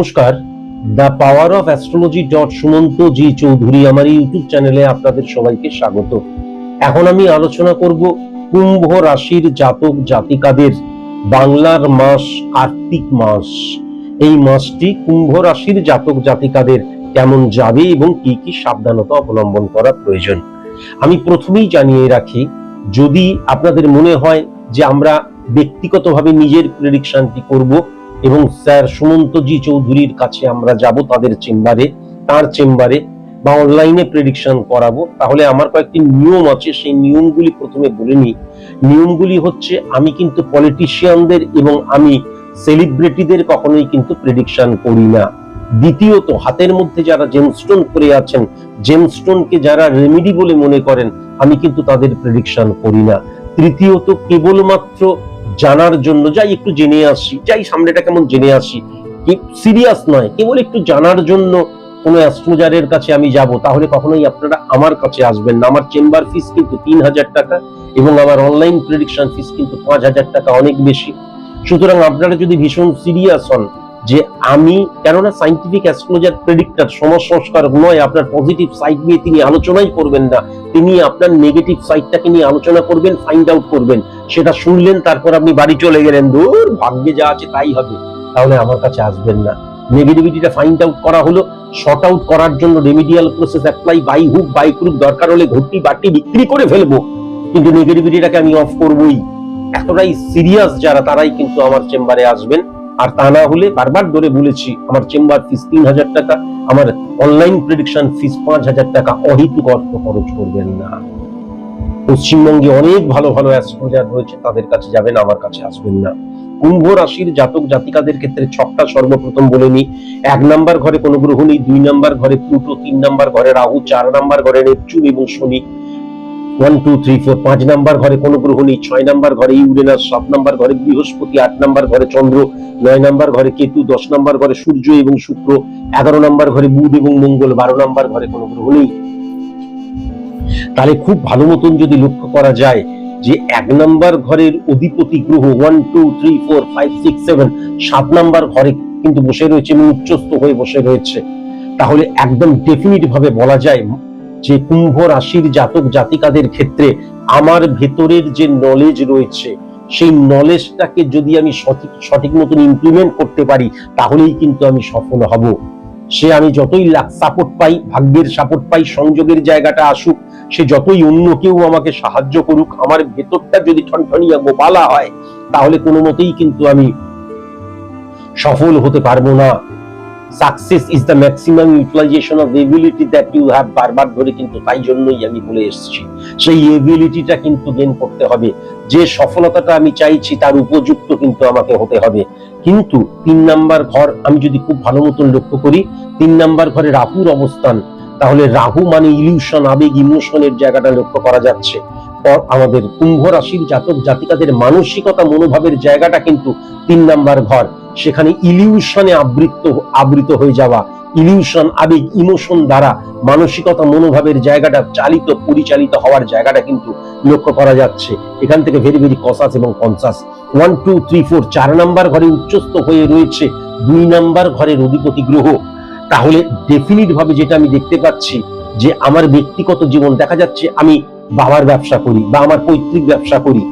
নমস্কার। The power of astrology dot Sumanta ji Chowdhury আমার YouTube চ্যানেলে আপনাদের সবাইকে স্বাগত। এখন আমি আলোচনা করব কুম্ভ রাশির জাতক জাতিকাদের বাংলার মাস, কার্তিক মাস। এই মাসটি কুম্ভ রাশির জাতক জাতিকাদের কেমন যাবে এবং কি কি সাবধানতা অবলম্বন করা প্রয়োজন। আমি প্রথমেই জানিয়ে রাখি, যদি আপনাদের মনে হয় যে আমরা ব্যক্তিগতভাবে নিজের প্রেডিকশনটি করব এবং স্যার সুমন্তজি চৌধুরীর কাছে আমরা যাব তাদের চেম্বারে, তার চেম্বারে, বা অনলাইনে প্রেডিকশন করাবো। তাহলে আমার কয়েকটি নিয়ম আছে, সেই নিয়মগুলি প্রথমে বলে নিই। নিয়মগুলি হচ্ছে, আমি কিন্তু পলিটিশিয়ানদের এবং আমি সেলিব্রিটিদের কখনোই কিন্তু প্রেডিকশন করি না। দ্বিতীয়ত, হাতের মধ্যে যারা জেমস্টোন করে আছেন জেমস্টোনকে যারা রেমিডি বলে মনে করেন, আমি কিন্তু তাদের প্রেডিকশন করি না। তৃতীয়ত, কেবলমাত্র জানার জন্য, যাই একটু জেনে আসি, যাই সামনেটা কেমন জেনে আসি সিরিয়াস নয়, কেবল একটু জানার জন্য কোনো অ্যাস্ট্রোজারের কাছে আমি যাব, তাহলে কখনোই আপনারা আমার কাছে আসবেন না। আমার চেম্বার ফিস কিন্তু তিন হাজার টাকা এবং আমার অনলাইন প্রেডিকশন ফিস কিন্তু পাঁচ হাজার টাকা, অনেক বেশি। সুতরাং আপনারা যদি ভীষণ সিরিয়াস হন যে আমি, কেননা সাইন্টিফিক অ্যাস্ট্রোলজার প্রেডিক্টর সমাজ সংস্কার নয়, আপনার পজিটিভ সাইড নিয়ে তিনি আলোচনাই করবেন না। তিনি আপনার নেগেটিভ সাইডটাকে নিয়ে আলোচনা করবেন ফাইন্ড আউট করবেন। সেটা শুনলেন, তারপর আপনি বাড়ি চলে গেলেন। দূর, ভাগ্যে যা আছে তাই হবে। তাহলে আমার কাছে আসবেন না। নেগেটিভিটিটা ফাইন্ড আউট করা হলো। শর্ট আউট করার জন্য remedial process apply by hook by crook দরকার হলে ঘটি বাটি বিক্রি করে ফেলব। কিন্তু নেগেটিভিটিটাকে আমি অফ করবই। এতটাই সিরিয়াস যারা, তারাই কিন্তু আমার চেম্বারে আসবেন। আর তা না হলে বারবার ধরে বলেছি, আমার চেম্বার ফিস তিন হাজার টাকা, আমার অনলাইন প্রেডিকশন ফিস পাঁচ হাজার টাকা, অহেতুক অর্থ খরচ করবেন না। পশ্চিমবঙ্গে অনেক ভালো ভালো অ্যাস্ট্রোলজার রয়েছে, তাদের কাছে যাবেন, আমার কাছে আসবেন না। কুম্ভ রাশির জাতক জাতিকাদের ক্ষেত্রে ছকটা সর্বপ্রথম বলে নি এক নাম্বার ঘরে কোনো গ্রহ নেই, দুই নাম্বার ঘরে প্লুটো তিন নাম্বার ঘরে রাহু, চার নাম্বার ঘরে নেপচুন এবং শনি। ওয়ান টু থ্রি ফোর পাঁচ নাম্বার ঘরে কোনো গ্রহ নেই, ছয় নাম্বার ঘরে ইউরেনাস, সাত নাম্বার ঘরে বৃহস্পতি, আট নাম্বার ঘরে চন্দ্র, নয় নাম্বার ঘরে কেতু, দশ নাম্বার ঘরে সূর্য এবং শুক্র, এগারো নাম্বার ঘরে বুধ এবং মঙ্গল, বারো নাম্বার ঘরে কোনো গ্রহ নেই। তাহলে খুব ভালো মতন যদি লক্ষ্য করা যায় যে এক নাম্বার ঘরের অধিপতি গ্রহ one two three four five six seven সাত নাম্বার ঘরে কিন্তু বসে রয়েছে এবং উচ্চস্থ হয়ে বসে রয়েছে। তাহলে একদম ডেফিনিট ভাবে বলা যায় যে কুম্ভ রাশির জাতক জাতিকাদের ক্ষেত্রে আমার ভেতরের যে নলেজ রয়েছে, সেই নলেজটাকে যদি আমি সঠিক সঠিক মতন ইমপ্লিমেন্ট করতে পারি, তাহলেই কিন্তু আমি সফল হব। সে আমি যতই সাপোর্ট পাই, ভাগ্যের সাপোর্ট পাই, সংযোগের জায়গাটা আসুক, সে যতই অন্য কেউ আমাকে সাহায্য করুক, আমার ভেতরটা যদি ঠনঠনিয়া গোপালা হয়, তাহলে কোনো মতেই কিন্তু আমি সফল হতে পারব না। Success is the maximum utilization of ability that you have বারবার ধরে কিন্তু তাই জন্যই আমি বলে এসেছি। সেই এবিলিটিটা কিন্তু গেন করতে হবে। যে সফলতাটা আমি চাইছি তার উপযুক্ত কিন্তু আমাকে হতে হবে। কিন্তু তিন নাম্বার ঘর আমি যদি খুব ভালো মতন লক্ষ্য করি, তিন নাম্বার ঘরে রাহুর অবস্থান, তাহলে রাহু মানে ইলিউশন আবেগ ইমোশনের জায়গাটা লক্ষ্য করা যাচ্ছে। আমাদের কুম্ভ রাশির জাতক জাতিকাদের মানসিকতা, মনোভাবের জায়গাটা কিন্তু তিন নাম্বার ঘর। সেখানে ইলিউশনে আবৃত আবৃত হয়ে যাওয়া ইলিউশন আবেগ ইমোশন দ্বারা মানসিকতা, মনোভাবের জায়গাটা চালিত, পরিচালিত হওয়ার জায়গাটা কিন্তু লক্ষ্য করা যাচ্ছে। এখান থেকে ভেরি ভেরি কসাস এবং conscious one two three four চার নাম্বার ঘরে উচ্চস্থ হয়ে রয়েছে দুই নাম্বার ঘরের অধিপতি গ্রহ। তাহলে ডেফিনিট ভাবে যেটা আমি দেখতে পাচ্ছি, যে আমার ব্যক্তিগত জীবন, দেখা যাচ্ছে আমি বাবার ব্যবসা করি বা আমার পৈতৃক ব্যবসা করি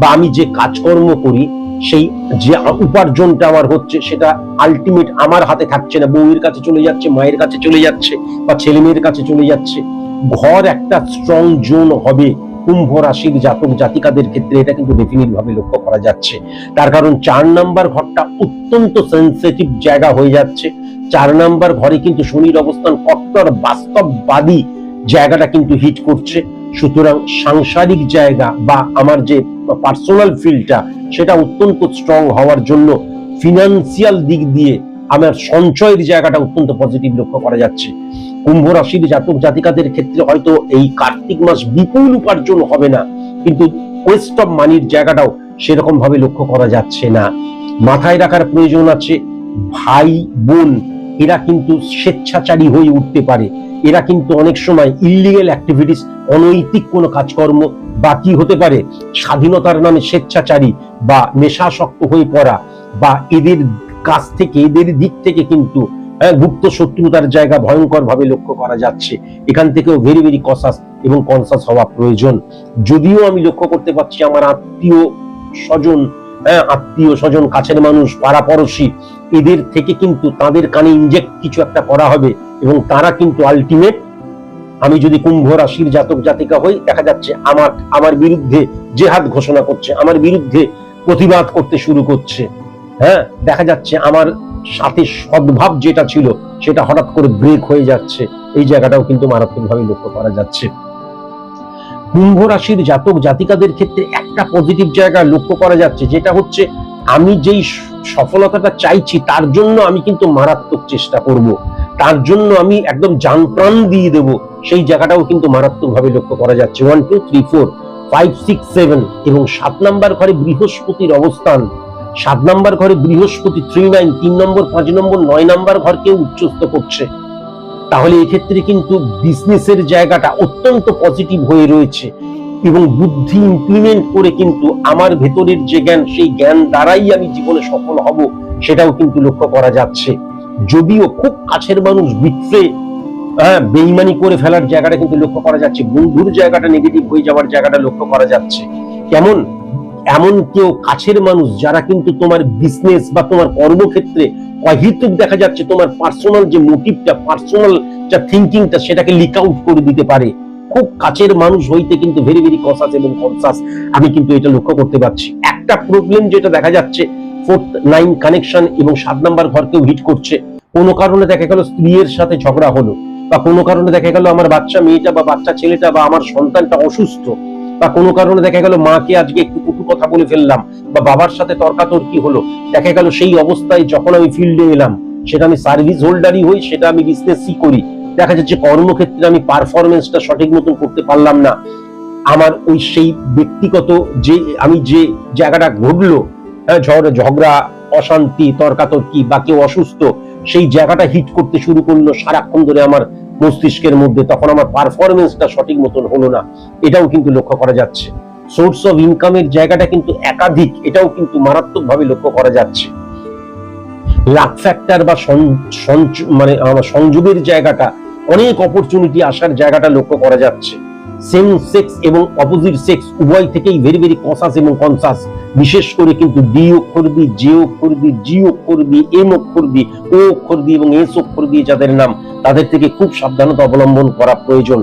বা আমি যে কাজকর্ম করি সেই যে উপার্জনটা আমার হচ্ছে, সেটা আলটিমেট আমার হাতে থাকছে না। বউয়ের কাছে চলে যাচ্ছে, মায়ের কাছে চলে যাচ্ছে বা ছেলে মেয়ের কাছে চলে যাচ্ছে। ঘর একটা স্ট্রং জোন হবে, কুম্ভ রাশির জাতক জাতিকাদের ক্ষেত্রে এটা কিন্তু ডেফিনিট ভাবে লক্ষ্য করা যাচ্ছে। তার কারণ চার নাম্বার ঘরটা অত্যন্ত সেন্সিটিভ জায়গা হয়ে যাচ্ছে। চার নাম্বার ঘরে কিন্তু শনির অবস্থান কট্টর বাস্তববাদী জায়গাটা কিন্তু হিট করছে। সুতরাং সাংসারিক জায়গা বা আমার যে পার্সোনাল ফিল্ডটা সেটা অত্যন্ত স্ট্রং হওয়ার জন্য ফিনান্সিয়াল দিক দিয়ে আমার সঞ্চয়ের জায়গাটা অত্যন্ত পজিটিভ লক্ষ্য করা যাচ্ছে। কুম্ভ রাশির জাতক জাতিকাদের ক্ষেত্রে হয়তো এই কার্তিক মাস বিপুল উপার্জন হবে না, কিন্তু ওয়েস্ট অফ মানির জায়গাটাও সেরকম ভাবে লক্ষ্য করা যাচ্ছে না। মাথায় রাখার প্রয়োজন আছে ভাই বোন এরা কিন্তু স্বেচ্ছাচারী হয়ে উঠতে পারে। এরা কিন্তু অনেক সময় ইলিগেল অ্যাক্টিভিটিস অনৈতিক কোনো কাজকর্ম বা কি হতে পারে। স্বাধীনতার নামে স্বেচ্ছাচারী বা নেশাসক্ত হয়ে পড়া বা এদের কাছ থেকে এদের দিক থেকে কিন্তু হ্যাঁ, গুপ্ত শত্রুতার জায়গা ভয়ঙ্কর ভাবে লক্ষ্য করা যাচ্ছে। এখান থেকেও ভেরি ভেরি কসাস এবং কনসাস হওয়া প্রয়োজন। যদিও আমি লক্ষ্য করতে পারছি আমার আত্মীয় স্বজন হ্যাঁ, আত্মীয় স্বজন কাছের মানুষ পাড়াপড়শি এদের থেকে কিন্তু তাদের কানে ইনজেক্ট কিছু একটা করা হবে। এবং তারা কিন্তু আলটিমেট আমি যদি কুম্ভ রাশির জাতক জাতিকা হই, দেখা যাচ্ছে আমার আমার বিরুদ্ধে জেহাদ ঘোষণা করছে, আমার বিরুদ্ধে প্রতিবাদ করতে শুরু করছে। হ্যাঁ দেখা যাচ্ছে আমার সাথে সদ্ভাব যেটা ছিল, সেটা হঠাৎ করে ব্রেক হয়ে যাচ্ছে। এই জায়গাটাও কিন্তু মারাত্মকভাবে লক্ষ্য করা যাচ্ছে। কুম্ভ রাশির জাতক জাতিকাদের ক্ষেত্রে একটা পজিটিভ জায়গা লক্ষ্য করা যাচ্ছে, যেটা হচ্ছে আমি যেই সফলতাটা চাইছি, তার জন্য আমি কিন্তু মারাত্মক চেষ্টা করব। তার জন্য আমি একদম জান প্রাণ দিয়ে দেব। সেই জায়গাটাও কিন্তু মারাত্মকভাবে লক্ষ্য করা যাচ্ছে। One two three four five six seven এবং সাত নাম্বার ঘরে বৃহস্পতির অবস্থান। সাত নাম্বার ঘরে বৃহস্পতি থ্রি নাইন তিন নম্বর, পাঁচ নম্বর, নয় নাম্বার ঘরকে উচ্চস্ত করছে। তাহলে এক্ষেত্রে কিন্তু বিজনেসের জায়গাটা অত্যন্ত পজিটিভ হয়ে রয়েছে এবং বুদ্ধি ইমপ্লিমেন্ট করে কিন্তু আমার ভেতরের যে জ্ঞান, সেই জ্ঞান দ্বারাই আমি জীবনে সফল হব, সেটাও কিন্তু লক্ষ্য করা যাচ্ছে। যদিও খুব কাছের মানুষ বিট্রে হ্যাঁ বেইমানি করে ফেলার জায়গাটা কিন্তু লক্ষ্য করা যাচ্ছে, বন্ধুর জায়গাটা নেগেটিভ হয়ে যাওয়ার জায়গাটা লক্ষ্য করা যাচ্ছে। কেমন? এমন কেউ কাছের মানুষ যারা কিন্তু তোমার বিজনেস বা তোমার কর্মক্ষেত্রে অহিতুক দেখা যাচ্ছে, তোমার পার্সোনাল যে মোটিভটা পার্সোনাল যা থিঙ্কিংটা সেটাকে লিক আউট করে দিতে পারে। খুব কাছের মানুষ হইতে কিন্তু ভেরি ভেরি কনসাস এবং কনসাস আমি কিন্তু এটা লক্ষ্য করতে পারছি। একটা প্রবলেম যেটা দেখা যাচ্ছে ফোর্থ নাইন কানেকশন এবং সাত নাম্বার ঘরকেও হিট করছে। কোনো কারণে দেখা গেল স্ত্রীর সাথে ঝগড়া হলো বা কোনো কারণে দেখা গেল আমার বাচ্চা মেয়েটা বা বাচ্চা ছেলেটা বা আমার সন্তানটা অসুস্থ বা কোনো কারণে দেখা গেল মাকে আজকে একটু কটু কথা বলে ফেললাম বা বাবার সাথে তর্কাতর্কি হলো। দেখা গেল সেই অবস্থায় যখন আমি ফিল্ডে এলাম, সেটা আমি সার্ভিস হোল্ডারই হই, সেটা আমি বিজনেসই করি। দেখা যাচ্ছে কর্মক্ষেত্রে আমি পারফরমেন্সটা সঠিক মতন করতে পারলাম না। আমার ওই সেই ব্যক্তিগত যে, আমি যে জায়গাটা ঘটলো ঝড় ঝগড়া, অশান্তি, তর্কাতর্কি বা কেউ অসুস্থ, সেই জায়গাটা হিট করতে শুরু করল সারাক্ষণ ধরে আমার মস্তিষ্কের মধ্যে। তখন আমার পারফরমেন্সটা সঠিক মতন হলো না। এটাও কিন্তু লক্ষ্য করা যাচ্ছে। সোর্স অফ ইনকামের জায়গাটা কিন্তু একাধিক, এটাও কিন্তু মারাত্মকভাবে লক্ষ্য করা যাচ্ছে। লাক ফ্যাক্টর বা মানে আমার সংযোগের জায়গাটা, অনেক অপরচুনিটি আসার জায়গাটা লক্ষ্য করা যাচ্ছে। সেম সেক্স এবং অপোজিট সেক্স উভয় থেকেই ভেরি ভেরি কনসাস এবং কনসাস বিশেষ করে কিন্তু ডি অক্ষর দিয়ে জে অক্ষর দিয়ে জি অক্ষর দিয়ে এম অক্ষর দিয়ে ও অক্ষর দিয়ে এবং এস অক্ষর দিয়ে যাদের নাম, তাদের থেকে খুব সাবধানতা অবলম্বন করা প্রয়োজন।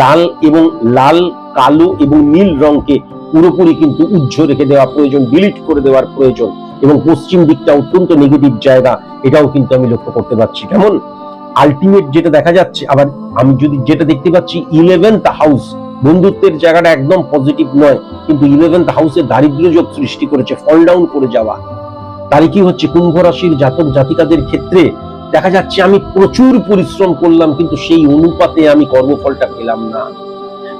লাল এবং লাল, কালো এবং নীল রংকে পুরোপুরি কিন্তু উজ্জ্ব রেখে দেওয়া প্রয়োজন ডিলিট করে দেওয়ার প্রয়োজন এবং পশ্চিম দিকটা অত্যন্ত নেগেটিভ জায়গা, এটাও কিন্তু আমি লক্ষ্য করতে পারছি। কেমন? আলটিমেট যেটা দেখা যাচ্ছে, আবার আমি যদি যেটা দেখতে পাচ্ছি ইলেভেন্থ হাউস বন্ধুত্বের জায়গাটা একদম পজিটিভ নয়, কিন্তু ইলেভেন্থ হাউসে দারিদ্র্য যোগ সৃষ্টি করেছে ফল ডাউন করে যাওয়া। তারই কি হচ্ছে কুম্ভ রাশির জাতক জাতিকাদের ক্ষেত্রে দেখা যাচ্ছে আমি প্রচুর পরিশ্রম করলাম, কিন্তু সেই অনুপাতে আমি কর্মফলটা পেলাম না।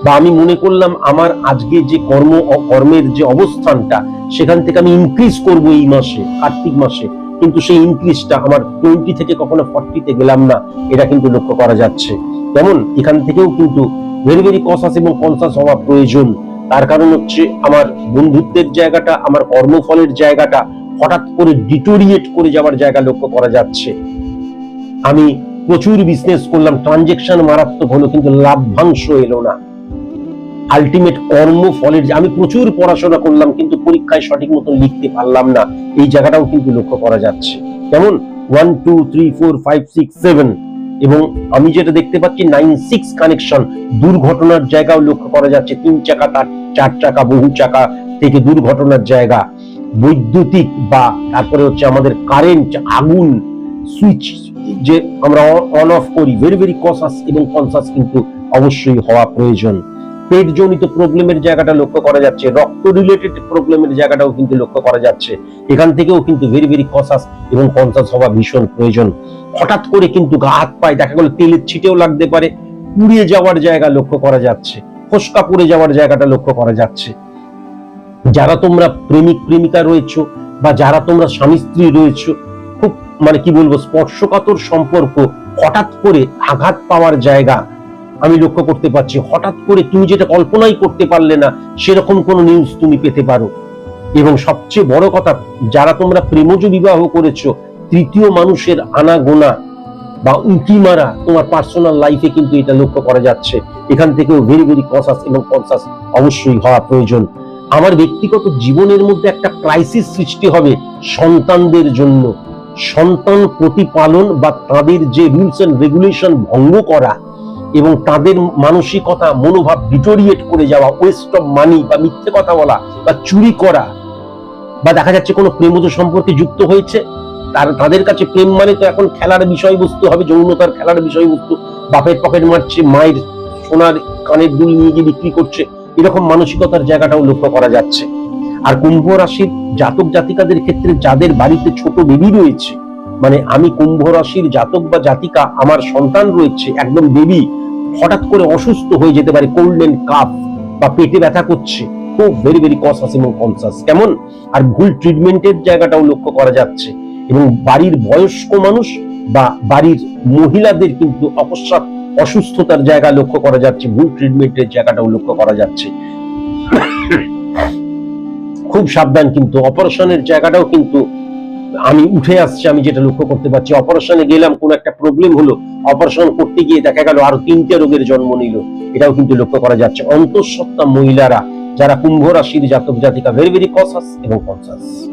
বা আমি মনে করলাম আমার আজকে যে কর্ম কর্মের যে অবস্থানটা, সেখান থেকে আমি ইনক্রিজ করব এই মাসে, কার্তিক মাসে। কিন্তু সেই ইনক্রিজটা আমার টোয়েন্টি থেকে কখনো ফর্টিতে গেলাম না, এটা কিন্তু লক্ষ্য করা যাচ্ছে। যেমন এখান থেকেও কিন্তু ভেরি ভেরি কনসাস এবং কনসাস হওয়া প্রয়োজন। তার কারণ হচ্ছে আমার বন্ধুত্বের জায়গাটা, আমার কর্মফলের জায়গাটা হঠাৎ করে ডিটোরিয়েট করে যাওয়ার জায়গা লক্ষ্য করা যাচ্ছে। আমি প্রচুর বিজনেস করলাম ট্রানজেকশন মারাত্মক হলো, কিন্তু লাভ্যাংশ এলো না। আলটিমেট কর্মফলের যে- আমি প্রচুর পড়াশোনা করলাম, কিন্তু পরীক্ষায় সঠিক মতন লিখতে পারলাম না। এই জায়গাটাও কিন্তু লক্ষ্য করা যাচ্ছে। কেমন? One two three four five six seven এবং আমি যেটা দেখতে পাচ্ছি নাইন সিক্স কানেকশন দুর্ঘটনার জায়গাও লক্ষ্য করা যাচ্ছে। তিন চাকা চার চাকা, বহু চাকা থেকে দুর্ঘটনার জায়গা। বৈদ্যুতিক বা তারপরে হচ্ছে আমাদের কারেন্ট আগুন সুইচ যে আমরা অন অফ করি। ভেরি ভেরি কনসাস এবং কনসাস কিন্তু অবশ্যই হওয়া প্রয়োজন। পেট জনিত প্রবলেমের জায়গাটা লক্ষ্য করা যাচ্ছে রক্ত রিলেটেড প্রবলেমের জায়গাটাও কিন্তু লক্ষ্য করা যাচ্ছে। এখান থেকেও কিন্তু ভেরি ভেরি কনসাস এবং কনসাস হওয়া ভীষণ প্রয়োজন। হঠাৎ করে কিন্তু গা হাত পায়ে দেখা গেল, তেলের ছিটেও লাগতে পারে। পুড়িয়ে যাওয়ার জায়গা লক্ষ্য করা যাচ্ছে। ফসকা পুড়ে যাওয়ার জায়গাটা লক্ষ্য করা যাচ্ছে। যারা তোমরা প্রেমিক, প্রেমিকা রয়েছো বা যারা তোমরা স্বামী, স্ত্রী রয়েছো, খুব মানে কি বলব, স্পর্শকাতর সম্পর্ক হঠাৎ করে আঘাত পাওয়ার জায়গা আমি লক্ষ্য করতে পারছি, হঠাৎ করে তুমি যেটা কল্পনাই করতে পারলে না, সেরকম কোন নিউজ তুমি পেতে পারো। এবং সবচেয়ে বড় কথা, যারা তোমরা প্রেমজ বিবাহ করেছ, তৃতীয় মানুষের আনাগোনা বা উঁকি মারা তোমার পার্সোনাল লাইফে কিন্তু এটা লক্ষ্য করা যাচ্ছে। এখান থেকেও ভেরি ভেরি কনসাস এবং কনসাস অবশ্যই হওয়া প্রয়োজন। আমার ব্যক্তিগত জীবনের মধ্যে একটা ক্রাইসিস সৃষ্টি হবে সন্তানদের জন্য। সন্তান প্রতিপালন বা তাদের যে রুলস এন্ড রেগুলেশন ভঙ্গ করা এবং তাদের মানসিকতা, মনোভাব ডিটোরিয়েট করে যাওয়া ওয়েস্ট অফ মানি বা মিথ্যে কথা বলা বা চুরি করা বা দেখা যাচ্ছে কোনো প্রেমজ সম্পর্কে যুক্ত হয়েছে, তার, তাদের কাছে প্রেম মানে তো এখন খেলার বিষয়বস্তু হবে, যৌনতার খেলার বিষয়বস্তু। বাপের পকেট মারছে, মায়ের সোনার কানের দুল নিয়ে গিয়ে বিক্রি করছে, এরকম মানসিকতার জায়গাটাও লক্ষ্য করা যাচ্ছে। আর কুম্ভ রাশির জাতক জাতিকাদের ক্ষেত্রে যাদের বাড়িতে ছোট বেবি রয়েছে মানে আমি কুম্ভ রাশির জাতক বা জাতিকা, আমার সন্তান রয়েছে, একদম বেবি হঠাৎ করে অসুস্থ হয়ে যেতে পারে কোল্ড এন্ড কাফ বা পেটে ব্যথা করছে। খুব ভেরি ভেরি কনসাস এবং কনসাস কেমন? আর ভুল ট্রিটমেন্টের জায়গাটাও লক্ষ্য করা যাচ্ছে। এবং বাড়ির বয়স্ক মানুষ বা বাড়ির মহিলাদের কিন্তু অকস্মাৎ অসুস্থতার জায়গা লক্ষ্য করা যাচ্ছে, ভুল ট্রিটমেন্টের জায়গাটাও লক্ষ্য করা যাচ্ছে। খুব সাবধান কিন্তু অপারেশনের জায়গাটাও কিন্তু আমি উঠে আসছে, আমি যেটা লক্ষ্য করতে পারছি, অপারেশনে গেলাম, কোন একটা প্রবলেম হলো, অপারেশন করতে গিয়ে দেখা গেল আরও তিনটে রোগের জন্ম নিল। এটাও কিন্তু লক্ষ্য করা যাচ্ছে। অন্তঃসত্ত্বা মহিলারা, যারা কুম্ভ রাশির জাতক জাতিকা ভেরি ভেরি কসাস এবং কনসাস